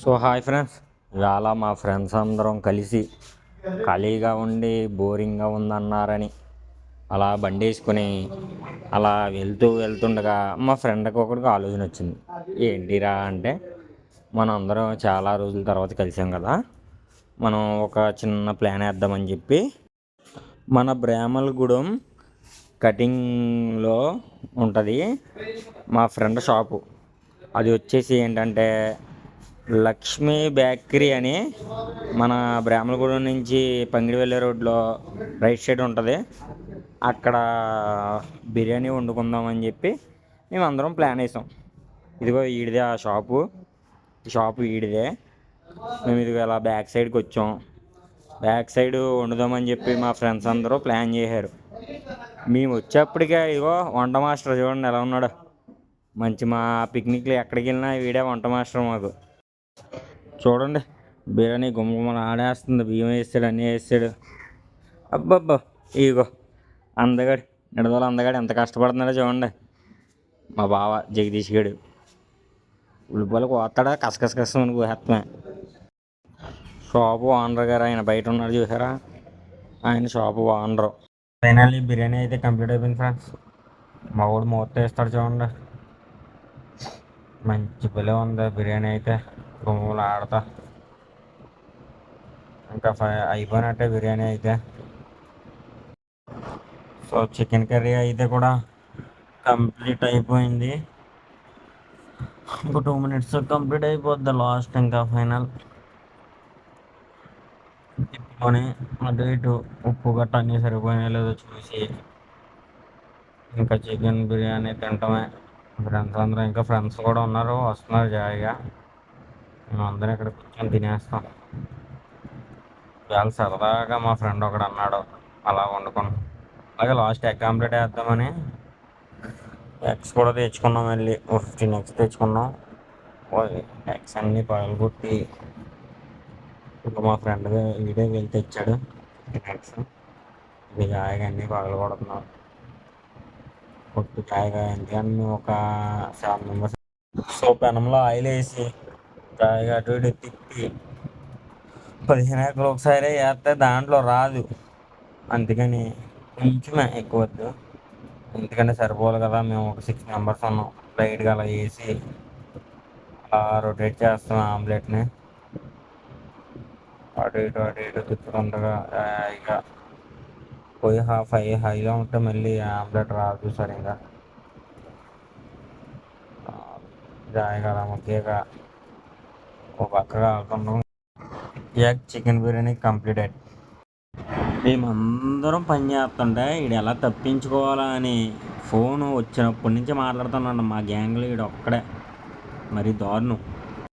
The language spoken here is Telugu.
So hi friends. ఇవాళ మా ఫ్రెండ్స్ అందరం కలిసి ఖాళీగా ఉండి బోరింగ్గా ఉందన్నారని అలా బండి వేసుకొని అలా వెళ్తూ వెళ్తుండగా మా ఫ్రెండ్కి ఒకటికి ఆలోచన వచ్చింది. ఏంటిరా అంటే మనం అందరం చాలా రోజుల తర్వాత కలిసాం కదా మనం ఒక చిన్న ప్లాన్ వేద్దామని చెప్పి మన బ్రాహ్మలగూడెం కటింగ్లో ఉంటుంది మా ఫ్రెండ్ షాపు. అది వచ్చేసి ఏంటంటే లక్ష్మీ బేకరీ అని మన బ్రాహ్మణగూడెం నుంచి పంగిడివెల్లి రోడ్లో రైట్ సైడ్ ఉంటుంది. అక్కడ బిర్యానీ వండుకుందామని చెప్పి మేము అందరం ప్లాన్ వేసాం. ఇదిగో ఈడిదే ఆ షాపు. షాపు ఈడిదే. మేము ఇదిగో ఇలా బ్యాక్ సైడ్కి వచ్చాం. బ్యాక్ సైడ్ వండుదామని చెప్పి మా ఫ్రెండ్స్ అందరూ ప్లాన్ చేశారు. మేము వచ్చేప్పటికే ఇదిగో వంట మాస్టర్ చూడండి ఎలా ఉన్నాడు. మంచి మా పిక్నిక్లు ఎక్కడికి వెళ్ళినా వీడే వంట మాస్టర్ మాకు. చూడండి. బిర్యానీ గుమ్మగుమ్మలు ఆడేస్తుంది బియ్యం వేస్తాడు అన్నీ వేస్తాడు. అబ్బబ్బా ఇగో అందగాడు నిడదల అందగాడు ఎంత కష్టపడుతున్నాడో చూడండి. మా బావ జగదీష్ గడు. ఉల్లిపాయలు కోస్తాడా? కసకస కసమని అని షాపు ఓనర్ గారు ఆయన బయట ఉన్నారు చూసారా? ఆయన షాపు ఓనరు. ఫైనల్లీ బిర్యానీ అయితే కంప్లీట్ అయిపోయింది ఫ్రెండ్స్. మా వాడు మూత వేస్తాడు చూడండి. మంచి పిల్ల ఉంది బిర్యానీ అయితే. గుమ్మలు ఆడతా. ఇంకా ఫై అయిపోయినట్టే బిర్యానీ అయితే. సో చికెన్ కర్రీ అయితే కూడా కంప్లీట్ అయిపోయింది. ఇంకో టూ మినిట్స్ కంప్లీట్ అయిపోద్ది లాస్ట్ ఇంకా ఫైనల్. తిప్పుకొని అటు ఇటు ఉప్పు గట్ట అన్నీ సరిపోయినా లేదో చూసి ఇంకా చికెన్ బిర్యానీ తింటమే. ఫ్రెండ్స్ అందరూ ఇంకా ఫ్రెండ్స్ కూడా ఉన్నారు వస్తున్నారు జాయిగా మేము అందరం ఇక్కడ కూర్చొని తినేస్తాం. ఇవాళ సరదాగా మా ఫ్రెండ్ ఒకడు అన్నాడు అలా వండుకున్నాం. అలాగే లాస్ట్ ఎగ్ ఆమ్లెట్ వేద్దామని ఎగ్స్ కూడా తెచ్చుకున్నాం వెళ్ళి ఫిఫ్టీన్ ఎగ్స్ తెచ్చుకున్నాం. ఎగ్స్ అన్నీ పగలగొట్టి ఇంకా మా ఫ్రెండ్ వీడియో వెళ్ళి తెచ్చాడు. ఎగ్స్. ఇది జాయిగా అన్నీ పగలగొడుతున్నాం కొట్టు జాయిగా ఎందుకని ఒక సెవెన్ మెంబర్స్ సో పెనంలో ఆయిల్ వేసి జాయిగా అటు ఇటు తిప్పి. పదిహేను ఎకరాలు ఒకసారి వేస్తే దాంట్లో రాదు. అందుకని కొంచెమే ఎక్కువ వద్దు ఎందుకంటే సరిపోదు కదా మేము ఒక సిక్స్ మెంబర్స్ ఉన్నాం. లైట్గా అలా వేసి అలా రొటేట్ చేస్తాం ఆమ్లెట్ని అటు ఇటు అటు ఇటు తిప్పుతుండగా ఇక పోయి హాఫ్ హై హైలో ఉంటే మళ్ళీ ఆమ్లెట్ రాదు సరిగా జాయిగా అలా ఒక పక్కగా ఎగ్ చికెన్ బిర్యానీ కంప్లీటెడ్. మేమందరం పని చేస్తుంటే ఇది ఎలా తప్పించుకోవాలా అని ఫోన్ వచ్చినప్పటి నుంచి మాట్లాడుతున్నాడు మా గ్యాంగ్లో ఈడు ఒక్కడే. మరి దారుణం.